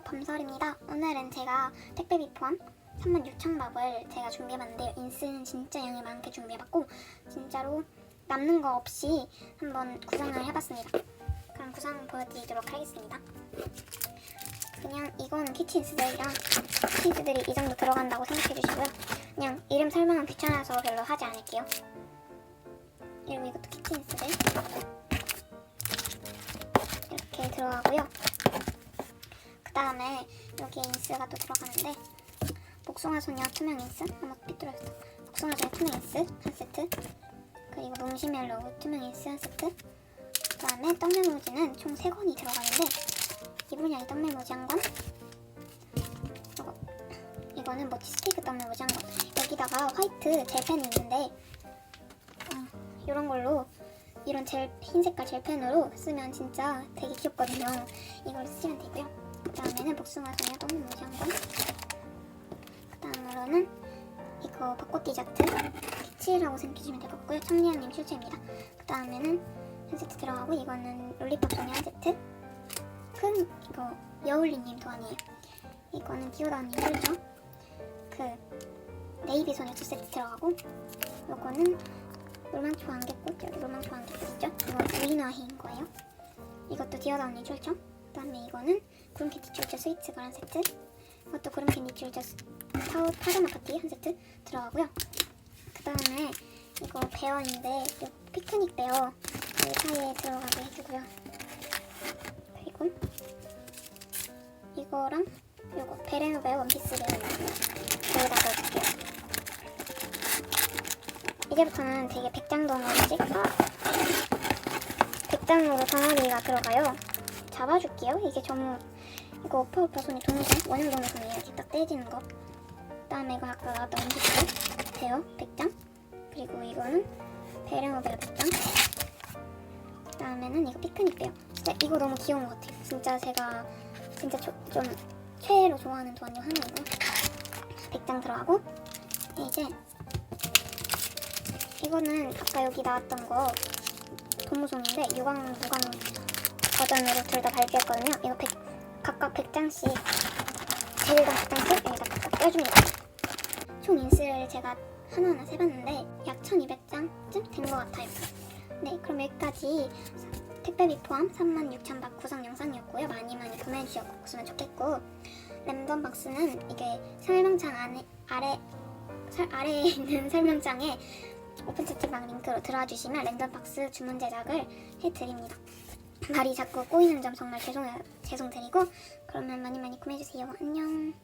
범설입니다. 오늘은 제가 택배비 포함 36,000밥을 제가 준비해봤는데요. 인스는 진짜 양이 많게 준비해봤고 진짜로 남는 거 없이 한번 구성을 해봤습니다. 그럼 구성 보여드리도록 하겠습니다. 그냥 이건 키친스들이랑 치즈들이 이 정도 들어간다고 생각해주시고요. 그냥 이름 설명은 귀찮아서 별로 하지 않을게요. 그리고 이것도 키친스들 이렇게 들어가고요. 그 다음에 여기 인스가 또 들어가는데 복숭아 소녀 투명 인스? 한번 삐뚤어졌어 복숭아 소녀 투명 인스 한 세트. 그리고 몽시멜로우 투명 인스 한 세트. 그 다음에 떡메모지는 총 3권이 들어가는데 이분이 떡메모지 한 권? 이거. 이거는 뭐 치즈케이크 떡메모지 한 권. 여기다가 화이트 젤펜이 있는데 어, 이런 걸로 이런 젤, 흰 색깔 젤펜으로 쓰면 진짜 되게 귀엽거든요. 이걸 쓰시면 되고요 그 다음에는 복숭아 소녀 떡면 모지 한 권. 그 다음으로는 이거 벚꽃 디저트 피치라고 생각해주시면 될 것 같고요. 청리향님 출처입니다. 그 다음에는 한 세트 들어가고 이거는 롤리팝 소녀 한 세트. 큰 이거 여울리님 도안이에요. 이거는 기호다 언니 출처. 그 네이비 소녀 두 세트 들어가고 요거는 로망초 안개꽃 여기 로망초 안개꽃 있죠? 이거 우리나희인 거예요. 이것도 디어다 언니 출처. 그다음에 이거는 구름 캔디 출처 스위츠걸 한 세트. 이것도 구름 캔디 출처 스- 타오 파자마 파티 한 세트 들어가고요. 그 다음에 이거 베어인데 이 피크닉 베어 이 사이에 들어가게 해주고요. 그리고 이거랑 이거 베레노 베어 원피스 베어 여기다 넣어줄게요. 이제부터는 되게 백장동어리식 백장으로 덩어리가 들어가요. 잡아줄게요. 이게 전부 이거 오빠 오빠 손이 동생 원형 동생이에요. 이렇게 딱 떼지는 거. 그다음에 이거 아까 나왔던 원피스 베어 백장 그리고 이거는 베르모 베어 백장. 그다음에는 이거 피크닉 베어. 진짜 이거 너무 귀여운 것 같아요. 진짜 제가 진짜 조- 좀 최애로 좋아하는 도안 중 하나이고 백장 들어가고 이제 이거는 아까 여기 나왔던 거 도무송인데 유광 무광 버전으로 둘 다 발표했거든요. 이거 100, 각각 100장씩 제일당 100장씩 여기다 각각 껴줍니다. 총 인스를 제가 하나하나 세봤는데 약 1200장쯤 된 것 같아요. 네, 그럼 여기까지 택배비 포함 36,000박 구성 영상이었고요. 많이 많이 구매해주셨으면 좋겠고 랜덤 박스는 이게 설명창 안에 아래 설, 아래에 있는 설명창에 오픈 채팅방 링크로 들어와 주시면 랜덤 박스 주문 제작을 해드립니다. 말이 자꾸 꼬이는 점 정말 죄송 죄송드리고 그러면 많이 많이 구매해 주세요. 안녕.